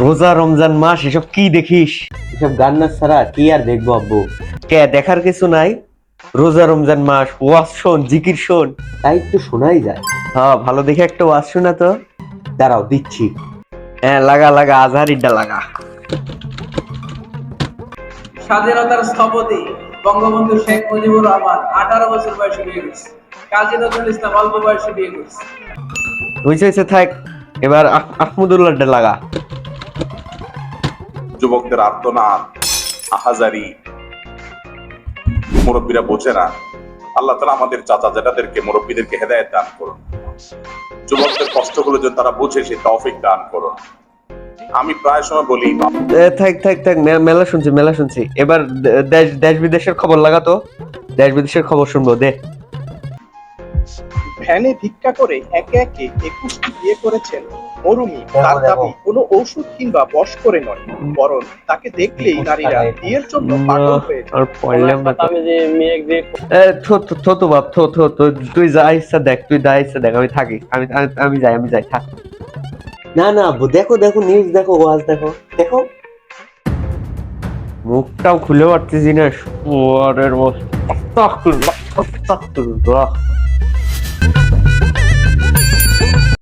রোজা রমজান মাস, এসব কি দেখিস? এসব গান নাচ ছাড়া কি আর দেখব আব্বু? কে, দেখার কিছু নাই? রোজা রমজান মাস, ওয়াজ শোন, জিকির শোন। তাই একটু শোনাই যায়। হ্যাঁ ভালো দেখে একটা ওয়াজ শোনা তো। দাঁড়াও, দিচ্ছি। হ্যাঁ লাগা লাগা আজহারিটা লাগা। স্বাধীনতার স্থপতি, বঙ্গবন্ধু শেখ মুজিবুর রহমান, আঠারো বছর বয়সে বিয়ে করছে। কাজী নজরুল ইসলাম অল্প বয়সে বিয়ে করছে। থাক। এবার আহমদুল্লাহটা লাগা। যুবকদের আর্তনাদ আহাজারি। মুরব্বীরা বোঝে না। আল্লাহ তালা আমাদের চাচা জেঠাদেরকে মুরব্বীদেরকে হেদায়ত দান করুন। যুবকদের কষ্টগুলো যেন তারা বুঝে সে তৌফিক দান করুন। আমি প্রায় সময় বলি থাক থাক থাক মেলা শুনছি মেলা শুনছি। এবার দেশ দেশ বিদেশের খবর লাগাতো দেশ বিদেশের খবর শুনব দে। ভ্যানে ভিক্ষা করে একে একে একুশটি বিয়ে করেছেন। মরুমি তার দাবি কোনো ঔষধ কিংবা বশ করে নয় বরং তাকে দেখলেই নারীরা বিয়ের জন্য পাগল হয়ে যায়। আর পড়লাম না তো। আমি যে মেয়ে দিয়ে এ, থো থো থো বাপ থো থো তো তুই যা ইচ্ছা দেখ তুই যা ইচ্ছা দেখ আমি থাকি। আমি আমি- যাই আমি যাই থাক। না না দেখো দেখো নিউজ দেখো ওয়াজ দেখো দেখো। মুখটাও খুলে পারতেছি না আস্তাগফিরুল্লাহ, আস্তাগফিরুল্লাহ।